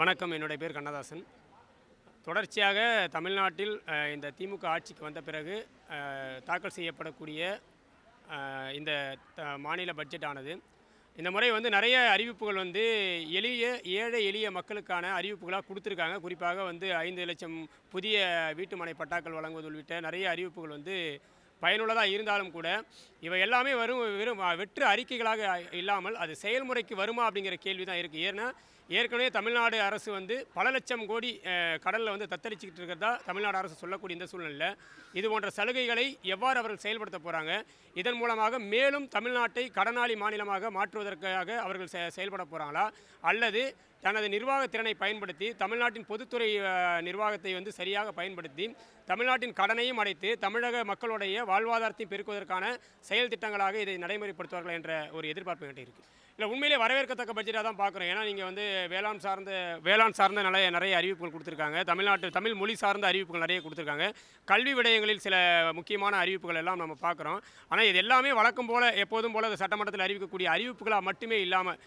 வணக்கம். என்னுடைய பேர் கண்ணதாசன். தொடர்ச்சியாக தமிழ்நாட்டில் இந்த திமுக ஆட்சிக்கு வந்த பிறகு தாக்கல் செய்யப்படக்கூடிய இந்த த- மாநில பட்ஜெட் ஆனது. இந்த முறை வந்து நிறைய அறிவிப்புகள் வந்து எளிய ஏழை எளிய மக்களுக்கான அறிவிப்புகளாக கொடுத்துருக்காங்க. குறிப்பாக வந்து ஐந்து லட்சம் புதிய வீட்டுமனை பட்டாக்கள் வழங்குவது உள்ளிட்ட நிறைய அறிவிப்புகள் வந்து பயனுள்ளதாக இருந்தாலும் கூட இவை எல்லாமே வரும் வெறும் வெற்று அறிக்கைகளாக இல்லாமல் அது செயல்முறைக்கு வருமா அப்படிங்கிற கேள்வி தான் இருக்குது ஏன்னா ஏற்கனவே தமிழ்நாடு அரசு வந்து பல லட்சம் கோடி கடலில் வந்து தத்தளிச்சுக்கிட்டு இருக்கிறதா தமிழ்நாடு அரசு சொல்லக்கூடிய இந்த சூழ்நிலையில் இது போன்ற சலுகைகளை எவ்வாறு அவர்கள் செயல்படுத்த போகிறாங்க இதன் மூலமாக மேலும் தமிழ்நாட்டை கடனாளி மாநிலமாக மாற்றுவதற்காக அவர்கள் செ- செயல்பட போகிறாங்களா அல்லது தனது நிர்வாக திறனை பயன்படுத்தி தமிழ்நாட்டின் பொதுத்துறை நிர்வாகத்தை வந்து சரியாக பயன்படுத்தி தமிழ்நாட்டின் கடனையும் அடைத்து தமிழக மக்களுடைய வாழ்வாதாரத்தையும் பெருக்குவதற்கான செயல் திட்டங்களாக இதை நடைமுறைப்படுத்துவார்கள் என்ற ஒரு எதிர்பார்ப்பு என்கிட்ட இருக்குது இல்லை உண்மையிலே வரவேற்கத்தக்க பட்ஜெட்டாக தான் பார்க்குறோம் ஏன்னா நீங்கள் வந்து வேளாண் சார்ந்த வேளாண் சார்ந்த நிறைய நிறைய அறிவிப்புகள் கொடுத்துருக்காங்க. தமிழ்நாட்டு தமிழ் மொழி சார்ந்த அறிவிப்புகள் நிறைய கொடுத்துருக்காங்க. கல்வி விடயங்களில் சில முக்கியமான அறிவிப்புகள் எல்லாம் நம்ம பார்க்குறோம் ஆனால் இது எல்லாமே வழக்கம் போல் எப்போதும் போல் சட்டமன்றத்தில் அறிவிக்கக்கூடிய அறிவிப்புகளாக மட்டுமே இல்லாமல்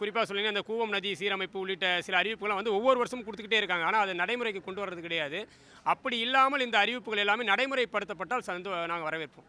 குறிப்பாக சொல்லுங்க அந்த கூவம் நதி சீரமைப்பு உள்ளிட்ட சில அறிவிப்புகளை வந்து ஒவ்வொரு வருஷமும் கொடுத்துக்கிட்டே இருக்காங்க. ஆனால் அது நடைமுறைக்கு கொண்டு வர்றது கிடையாது. அப்படி இல்லாமல் இந்த அறிவிப்புகள் எல்லாமே நடைமுறைப்படுத்தப்பட்டால் சந்தோ நாங்கள் வரவேற்போம்.